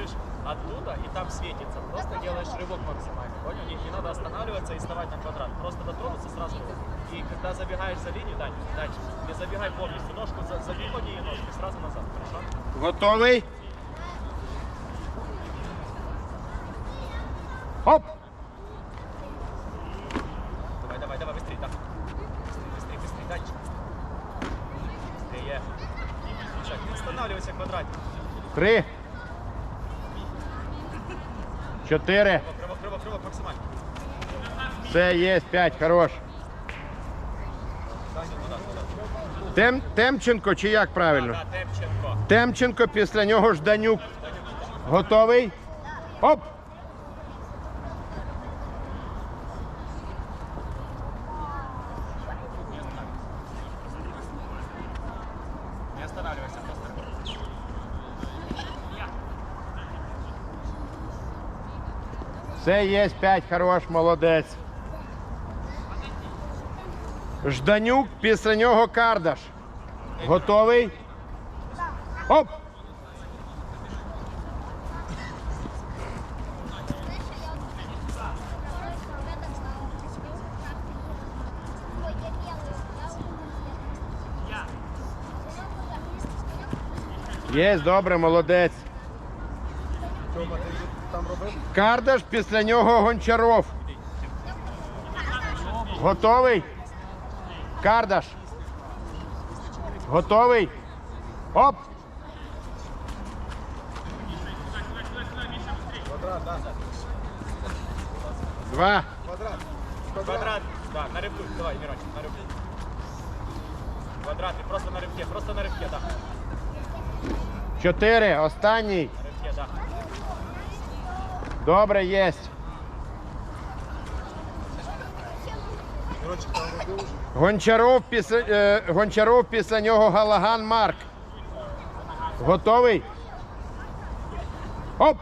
бежишь оттуда, и там светится. Просто делаешь рывок максимальный, понял? Не, не надо останавливаться и вставать на квадрат. Просто дотронуться сразу. И когда забегаешь за линию, Дань, дальше, не забегай полностью. Ножку за- забей по ней ножкой, сразу назад, хорошо? Готовий? Оп! Давай, давай, давай, быстрее, да. Быстрее, быстрее, быстрее, дальше. Быстрее. Шаг, не останавливайся в квадрате. Три. Чотири. Рывок, рывок, рывок, рывок максимально. Все є, п'ять, хорош. Дань, туда, туда. Тем, Темченко чи як правильно? Да, Темченко. Темченко, після нього Жданюк. Готовий? Оп! Все є, п'ять, хорош, молодець. Жданюк, після нього Кардаш. Готовий? Оп! Є, добре, молодець Кардаш, після нього Гончаров. Готовий? Кардаш. Готовий? Оп! Два. Квадрат. Да, на рыбку. Давай, Мирончик, на рыбку. Квадрат, и просто на рыбке, просто на рыбке, да. Чотири. Останній. Добре, єсть. Гончаров після, е, Гончаров після нього Галаган Марк. Готовий? Оп!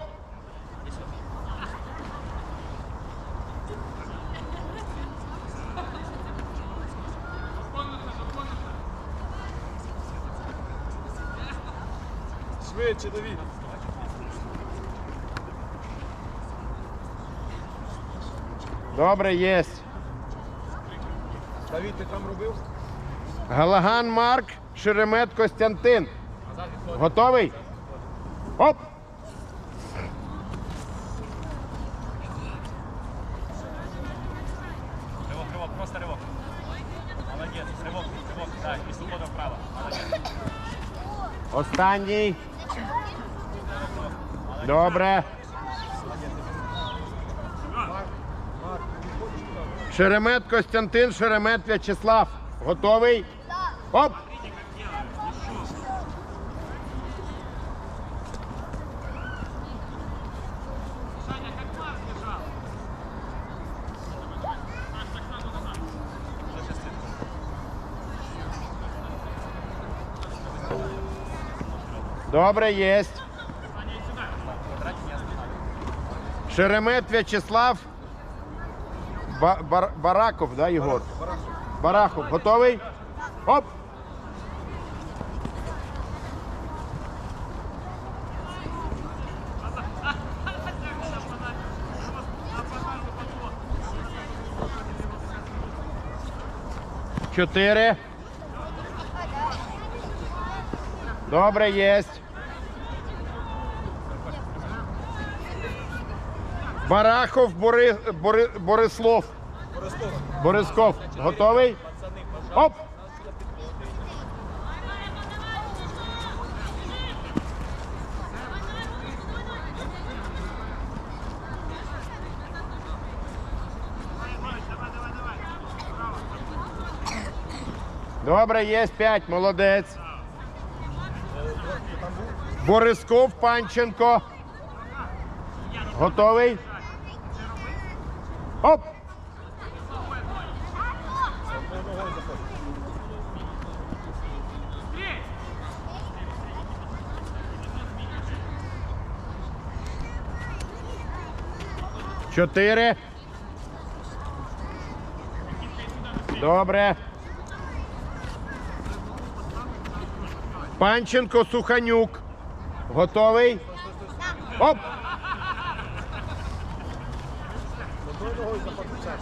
Швидше, Давід. Добре, єсть. Давід, ти там робив? Галаган Марк, Шеремет Костянтин. Назад відходь. Готовий? Оп! Рывок, рывок, просто рывок. Молодец, рывок, рывок, да, и свобода вправо. Молодец. Останній. Добре. Шеремет Костянтин, Шеремет В'ячеслав. Готовий? Оп! Добре, єсть. Шеремет В'ячеслав. Ба- Бар- Бараков, да, Єгор? Барахов. Готовий? Оп! Чотири. Добре, єсть. Барахов Бори, Бори, Борислав. Борисков. Готовий? Оп! Добре, є 5, молодець. Борисков, Панченко. Готовий? Оп! Чотири. Добре. Панченко, Суханюк. Готовий? Оп! Одною ногою заходи час.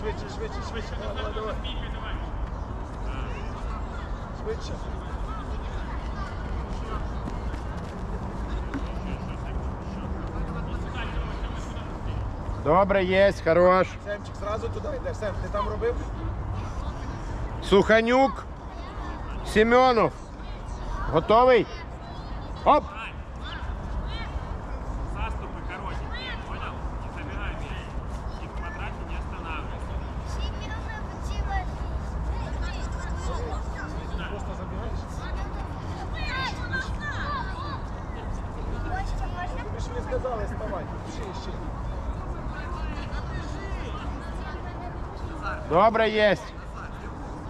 Швидше, швидше, швидше. Давай, давай. Швидше. Добре, є, хорош. Семчик, зразу туди йдеш. Сем, ти там робив? Суханюк. Семенов. Готовий? Оп! Заступы коротенькие, понял? Не забирай мяч. И в квадрате не останавливайся. Просто забігаєш. Тобі ж не сказали, вставай. Ще, ще. Добре, є.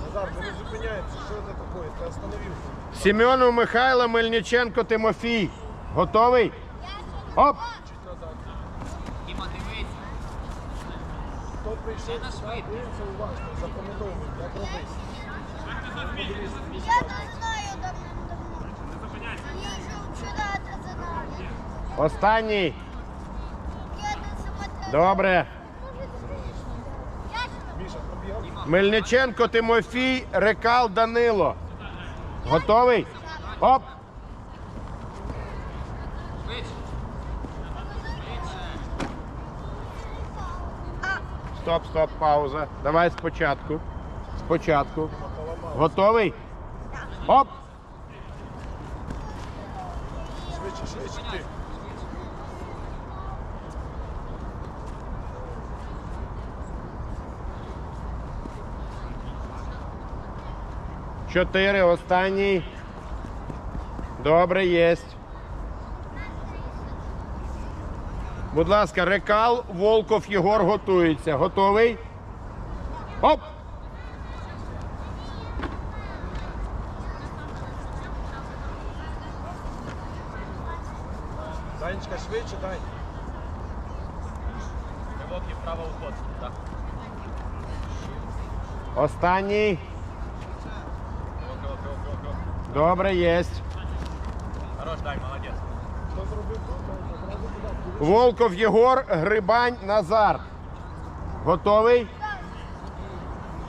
Назар, не зупиняємося. Що це таке? Ти остановився. Семенов Михайло Мельниченко Тимофій. Готовий? Оп! Чуть назад. Хто прийшов, сюди, уважно, запам'ятовуємо, як робити. Я не знаю. Я уже вчера это знала. Останній. Я не. Добре. Міша, пробігав? Мельниченко Тимофій, Рекал Данило. Готовий? Оп! Стоп, стоп, пауза. Давай спочатку. Спочатку. Готовий? Оп! Швидше, швидше ти. Чотири, останній. Добре, єсть. Будь ласка, Рекал, Волков, Єгор готується. Готовий? Оп! Данечка, швидше, дай. Ривок і вправо уход. Останній. Ривок, ривок, ривок, ривок, ривок. Добре, єсть. Хорош, дай, молодець. Волков, Єгор, Грибань, Назар. Готовий?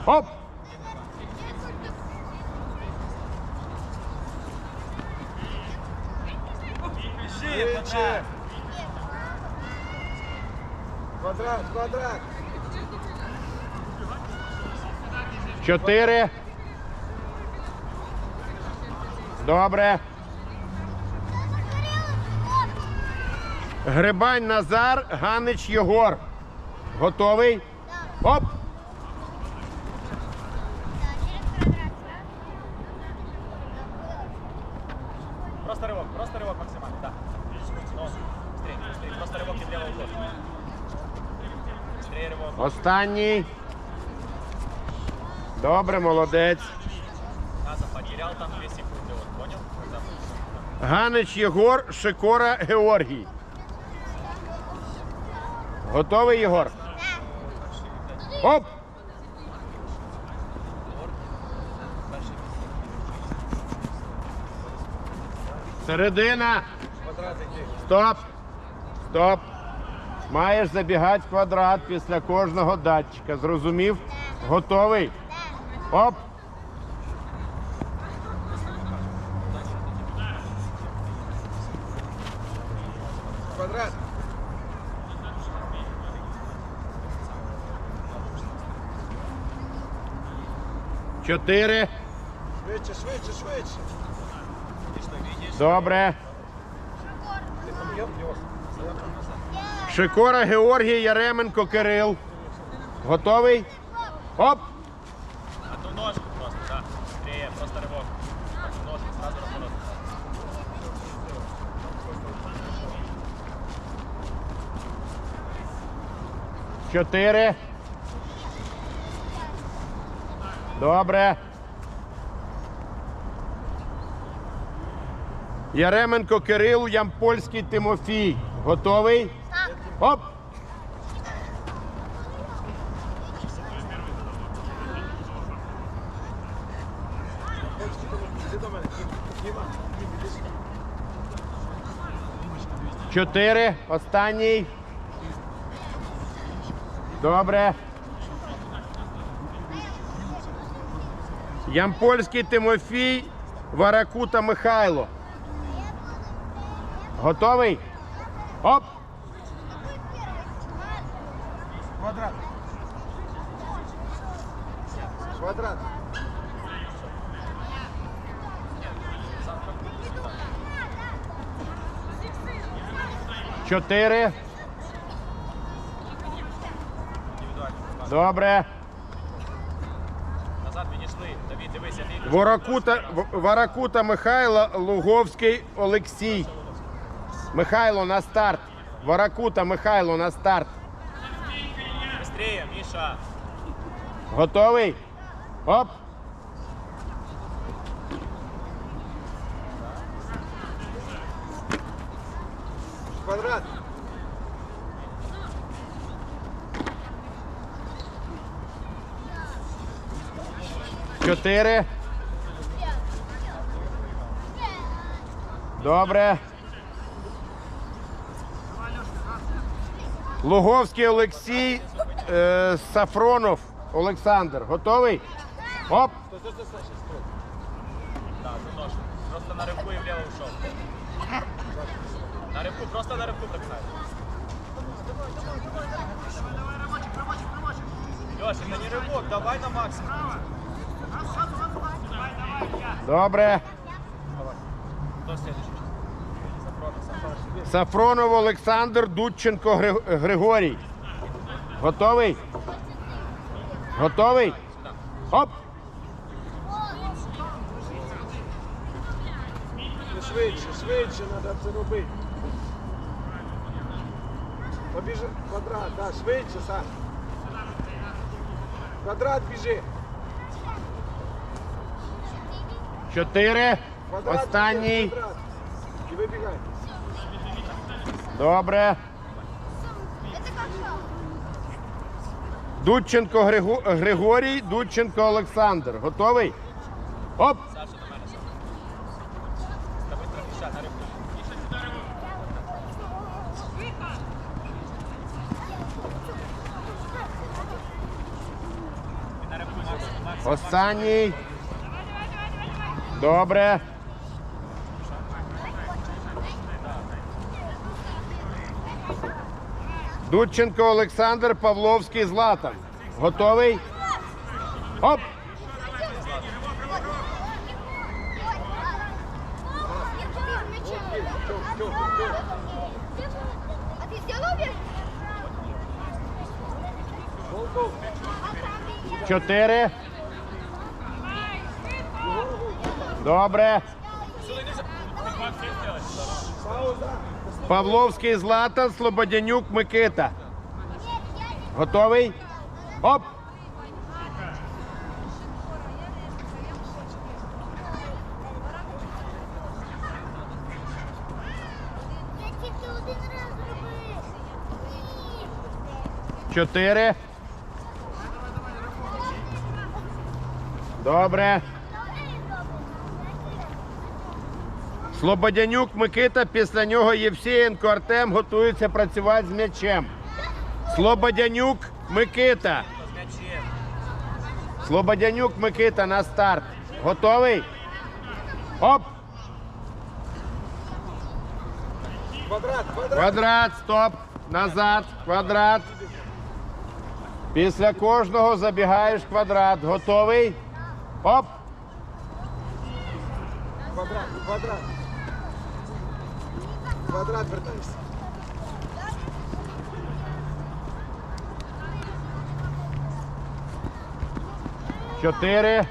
Оп! Швидше. Квадрат, квадрат. Чотири. Добре. Грибань Назар, Ганич Єгор. Готовий? Оп! Просто ривок, просто ривок максимально, да. Ну, быстрее, быстрее. Просто ривок і вліво уход. Быстрее ривок. Останній. Добре, молодець. Наза потерял там 2 секунды, вот, понял? Когда... Ганич Єгор, Шикора Георгій. Готовий, Єгор? Оп! Середина. Стоп. Стоп. Маєш забігати квадрат після кожного датчика. Зрозумів? Готовий? Оп. Квадрат. Чотири. Швидше, швидше, швидше. Добре. Шикора Георгій Яременко Кирил. Готовий? Оп. Одну ножку просто, да. Быстрее, просто ривок. Одну ножку, сразу разворот. Чотири. Добре. Яременко Кирил, Ямпольський Тимофій. Готовий? Оп! Іди сюди. Чотири. Останній. Добре. Ямпольський Тимофій, Варакута Михайло. Готовий? Оп! Квадрат. Квадрат. Чотири. Добре. Назад відійшли. Давід, дивися. Воракута, Варакута Михайло, Луговський Олексій. Михайло на старт. Варакута Михайло на старт. Быстрее, Міша. Готовий? Оп! Квадрат. Чотири. Добре. Луговський Олексій, е, Сафронов Олександр. Готовий? Оп! Просто на рибку і вліво ушов. На рибку, просто на рибку пробігай. Леша, это не рывок, давай на максимум. Добре. Сафронов, Олександр, Дудченко Григорій. Готовий? Готовий? Оп! Швидше, швидше треба це робити. Побіжи. Квадрат, так, швидше, Саш. Квадрат біжи. Чотири. Останній. І вибігай. Добре. Дудченко Григу- Григорій, Дудченко Олександр. Готовий? Оп! Останній. Добре. Дудченко Олександр, Павловський Златан. Готовий? Оп! Чотири. Добре. Павловський Златан, Слободянюк Микита. Готовий? Оп! Чотири. Добре. Слободянюк Микита, після нього Євсієнко Артем готується працювати з м'ячем. Слободянюк Микита. Слободянюк Микита на старт. Готовий? Оп! Квадрат, квадрат. Квадрат, стоп. Назад. Квадрат. Після кожного забігаєш квадрат. Готовий? Оп! Квадрат, квадрат. Квадрат вертайся. Чотири.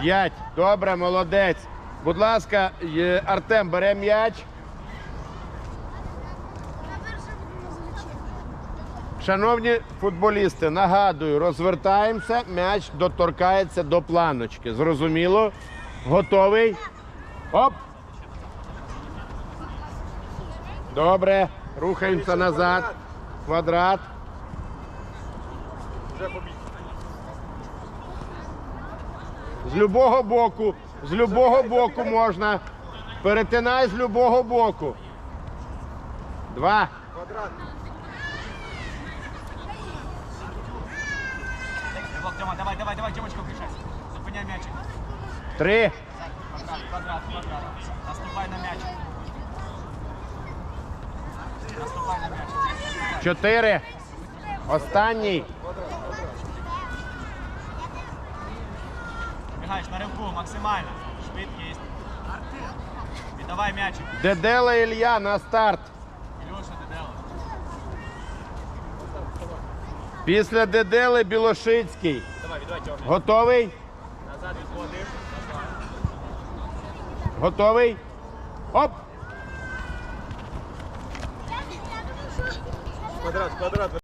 П'ять. Добре, молодець. Будь ласка, е, Артем, бере м'яч. Шановні футболісти, нагадую, розвертаємося, м'яч доторкається до планочки. Зрозуміло? Готовий? Оп! Добре, рухаємося назад. Квадрат. З любого боку, з любого боку можна. Перетинай з любого боку. Два. Квадрат. Давай, давай, давай, Тьомочка, включайся. Зупиняй м'ячик. Три. Квадрат, квадрат. Наступай на м'ячик. Наступай на м'ячик. Чотири. Останній. Бігаєш на ривку максимально. Швидкість. Віддавай м'ячик. Дедела Ілля на старт. Ілюша, ти делаєш? Після Дедели Білошицький. Давай, віддавай. Готовий? Назад відходиш. Назад. Готовий? Оп! Квадрат, квадрат.